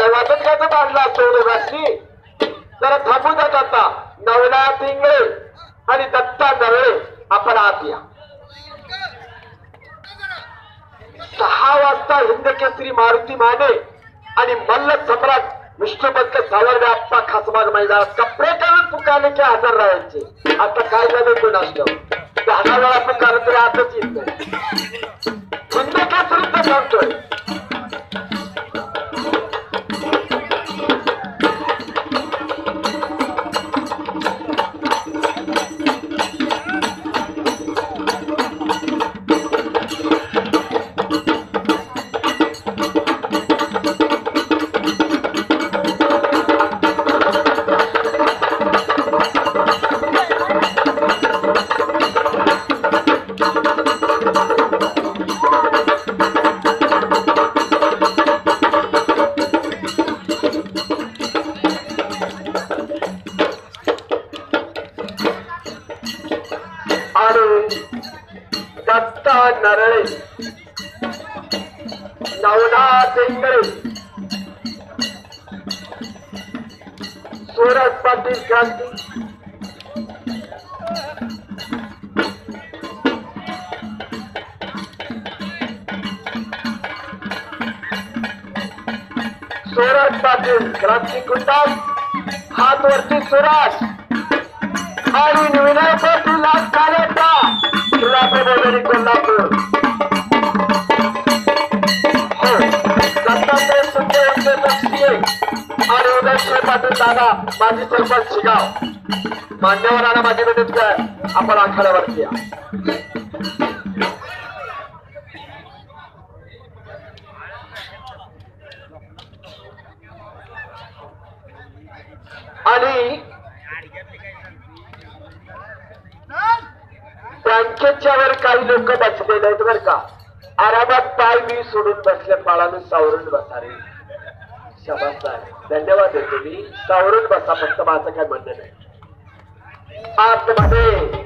नवातच काय बांधला असतो दोघांनी जरा थांबू जात आता. नवला पिंगळे आणि दत्ता नवळे आपण आत या. सहा वाजता हिंदकेसरी मारुती माने आणि मल्ल सम्राट विष्णुपंत सावरवे आप्पा खासबाग मैदानात कपडे काढून पुकारले की हजर राहायचे. आता काय झालं कोण असतं दहा वेळा पुकारलं तरी आताच येत दत्ता नरळे. नवनाथ इंगळे. सूरज पाटील क्रांती. सूरज पाटील क्रांती कुंडाल हात वरती सुराज. आणि विनय पाटील आज कार्यता तुला प्रबोधनी कोल्हापूर हो दत्तात्रय सुंदर यांचे लक्ष्मी आणि उदयश्री पाटील दादा माजी सरपंच शिगाव मान्यवरांना माझी विनंती आहे आपण आखाड्यावरती या आणि बँकेच्या वर काही लोक बसलेले आहेत बर का. आरामात पाय मी सोडून बसले पाळाने सावरून बसा रे. शबास आहे. धन्यवाद देतो मी सावरून बसा फक्त माझं काय म्हणणं नाही. आतमध्ये.